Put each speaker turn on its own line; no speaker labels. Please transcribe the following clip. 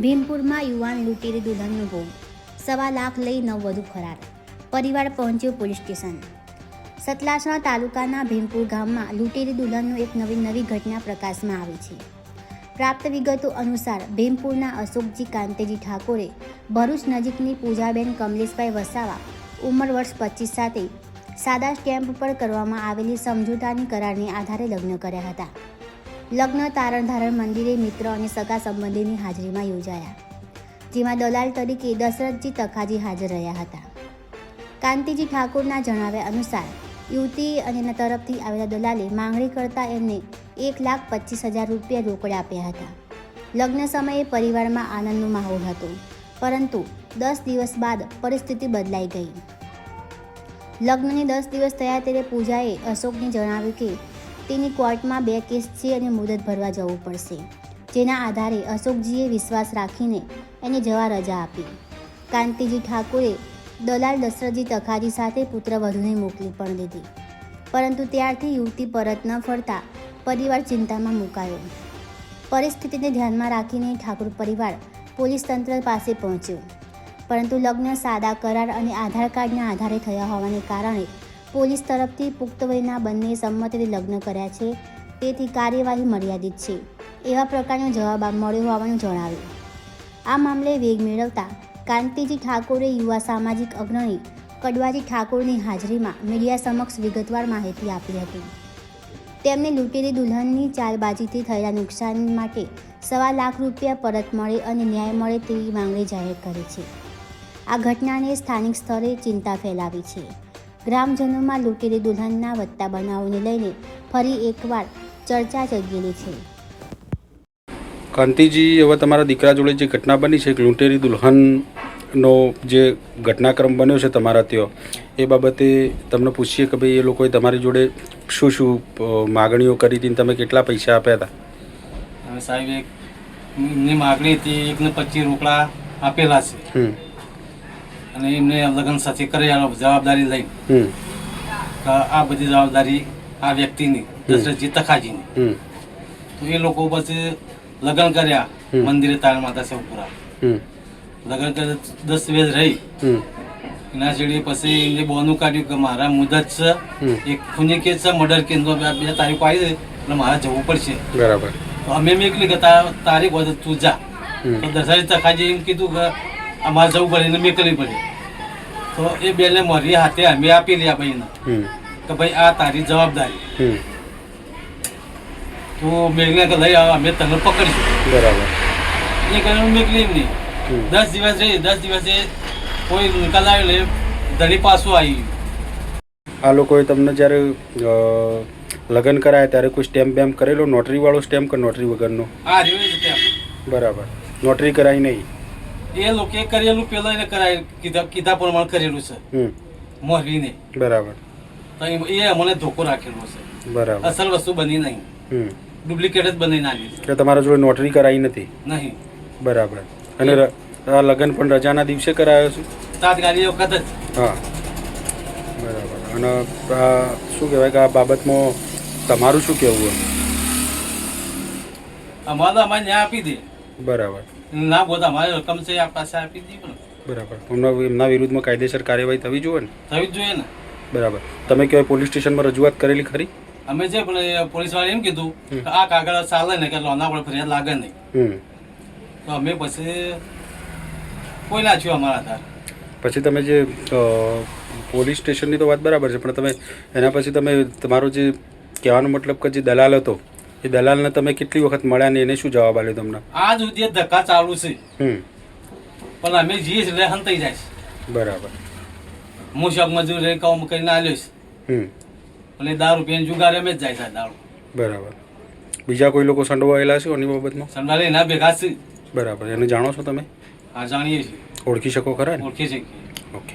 ભીમપુરમાં યુવાન લૂંટેરી દુલ્હનનો ભોગ સવા લાખ લઈ નવ વધુ ફરાર. પરિવાર પહોંચ્યો પોલીસ સ્ટેશન. સતલાસણા તાલુકાના ભીમપુર ગામમાં લૂંટેરી દુલ્હનનો એક નવી નવી ઘટના પ્રકાશમાં આવી છે. પ્રાપ્ત વિગતો અનુસાર ભીમપુરના અશોકજી કાંતેજી ઠાકોરે ભરૂચ નજીકની પૂજાબેન કમલેશભાઈ વસાવા ઉંમર વર્ષ પચીસ સાથે સાદા સ્ટેમ્પ પર કરવામાં આવેલી સમજૂતાની કરારને આધારે લગ્ન કર્યા હતા. લગ્ન તારણધારણ મંદિરે મિત્ર અને સગા સંબંધીની હાજરીમાં યોજાયા, જેમાં દલાલ તરીકે દશરથજી તખાજી હાજર રહ્યા હતા. કાંતિજી ઠાકોરના જણાવ્યા અનુસાર, યુવતી અને તરફથી આવેલા દલાલે માંગણી કરતા એમને એક લાખ પચીસ હજાર રૂપિયા રોકડ આપ્યા હતા. લગ્ન સમયે પરિવારમાં આનંદનો માહોલ હતો, પરંતુ દસ દિવસ બાદ પરિસ્થિતિ બદલાઈ ગઈ. લગ્નને દસ દિવસ થયા ત્યારે પૂજાએ અશોકને જણાવ્યું કે તેની કોર્ટમાં બે કેસ છે અને મુદત ભરવા જવું પડશે. જેના આધારે અશોકજીએ વિશ્વાસ રાખીને એને જવા રજા આપી. કાંતિજી ઠાકોરે દલાલ દશરથજી તખાજી સાથે પુત્રવધુને મોકલી પણ દીધી. પરંતુ ત્યારથી યુવતી પરત ન ફરતા પરિવાર ચિંતામાં મુકાયો. પરિસ્થિતિને ધ્યાનમાં રાખીને ઠાકોર પરિવાર પોલીસ તંત્ર પાસે પહોંચ્યો. પરંતુ લગ્ન સાદા કરાર અને આધાર કાર્ડના આધારે થયા હોવાને કારણે પોલીસ તરફથી પુખ્ત વયના બંને સંમતિથી લગ્ન કર્યા છે. તેથી કાર્યવાહી મર્યાદિત છે. એવા પ્રકારનો જવાબ મળ્યો હોવાનું જણાવ્યું. આ મામલે વેગ મેળવતા કાંતિજી ઠાકોરે યુવા સામાજિક અગ્રણી કડવાજી ઠાકોરની હાજરીમાં મીડિયા સમક્ષ વિગતવાર માહિતી આપી હતી. તેમને લૂંટેલી દુલ્હનની ચાલબાજીથી થયેલા નુકસાન માટે સવા લાખ રૂપિયા પરત મળે અને ન્યાય મળે તેવી માંગણી જાહેર કરી છે. આ ઘટનાને સ્થાનિક સ્તરે ચિંતા ફેલાવી છે. ગ્રામજનોમાં લૂંટેલી દુલ્હનના વધતા બનાવોને લઈને ફરી એકવાર ચર્ચા જગેલી છે.
કાંતિજી હવે તમારા દીકરા જોડે જે ઘટના બની છે એક લૂંટેરી દુલ્હનનો જે ઘટનાક્રમ બન્યો છે તમારા ત્યાં એ બાબતે તમને પૂછીએ કે ભાઈ એ લોકોએ તમારી જોડે શું શું માગણીઓ કરી હતી તમે કેટલા પૈસા આપ્યા હતા?
સાહેબ એક એમની માગણી હતી એકને પચીસ રોકડા આપેલા છે. અને એમને લગ્ન સાથે કરેલા જવાબદારી લઈ. આ બધી જવાબદારી આ વ્યક્તિની દશરથજી તખાજીની. તો એ લોકો પછી લગ્ન કર્યા મંદિરે તાર માતા સેવપુરા લગ્ન કરે દસ વેજ રહી. એના છેડી પછી એમને બોનું કાઢ્યું કે મારા મુદત છે એક ખૂની કેસ છે મર્ડર કેસ બે તારીખો આવી છે એટલે મારે જવું પડશે.
બરાબર.
તો અમે મેકલી કે તા- તારીખ હોય તું જા. તો દશરથ તખાજી એમ કીધું કે અમારે જવું પડે એને મેકલી પડે. તો એ બેને મારી હાથે અમે આપી આ ભાઈને. કે ભાઈ આ તારી જવાબદારી. તો મેઘને કે લઈ આવ અમે તને પકડીશું.
બરાબર.
એ કરીને મેકલી
નહીં.
દસ દિવસ રહી દસ દિવસે કોઈ નિકાલ આવ્યો ને ધણી પાછું આવી
આ લોકોએ તમને જ્યારે લગ્ન કરાયા ત્યારે કોઈ સ્ટેમ્પ બેમ્પ કરેલો? નોટરીવાળો સ્ટેમ્પ કે નોટરી વગરનો?
આ રહ્યો ત્યાં
બરાબર. નોટરી કરાવી નહીં.
એ લોકોએ કરેલું પેલા એને કરાય કીધા કીધા પ્રમાણે કરેલું છે. મોરબીને.
બરાબર.
તો એ અમને ધોકો રાખેલો છે.
બરાબર.
અસલ વસ્તુ બની નહીં. ડુપ્લિકેટ જ બની નાખી
કે તમારા જોડે નોટરી કરાવી નથી?
નહીં.
બરાબર. અને આ લગ્ન પણ રજાના દિવસે કરાયો છે?
તાત્કાલિક વખત જ.
હા. બરાબર. અને આ શું કહેવાય કે આ બાબતમાં તમારું શું કહેવું
અમારે અમારે ન્યાય આપી દે.
બરાબર.
ના બોલતા અમારે રકમ છે આ પાસે આપી દીધી પણ.
બરાબર. એમના એમના વિરુદ્ધમાં કાયદેસર કાર્યવાહી થવી જોઈએ ને?
થવી જ જોઈએ ને.
બરાબર. તમે કહેવાય પોલીસ સ્ટેશનમાં રજૂઆત કરેલી ખરી?
અમે છે પણ પોલીસવાળા એમ કીધું કે આ કાગળ ચાલે ને કે લોના પર ફરિયાદ લાગે નહીં. તો અમે પછી કોઈ ના થયું અમારા આધાર.
પછી તમે જે પોલીસ સ્ટેશનની તો વાત બરાબર છે પણ તમે એના પછી તમે તમારો જે કહેવાનો મતલબ કે જે દલાલ હતો એ દલાલને તમે કેટલી વખત મળ્યા ને એને શું જવાબ આપ્યો તમને?
આ સુધી ધક્કા ચાલુ છે.
હમ.
પણ અમે જઈએ એટલે હંતાઈ જાય છે.
બરાબર.
હું શોખ મજૂરી કામ કરીને આવ્યો છે.
હમ.
અને દારૂ પીને જુગાર અમે જ જાય છે દારૂ.
બરાબર. બીજા કોઈ લોકો સંડોવાયેલા છે એની બાબતમાં?
સંડવાયેલા એના ભેગા છે.
બરાબર. એને જાણો છો તમે?
આ જાણીએ છીએ.
ઓળખી શકો ખરા
ઓળખી શકીએ.
ઓકે.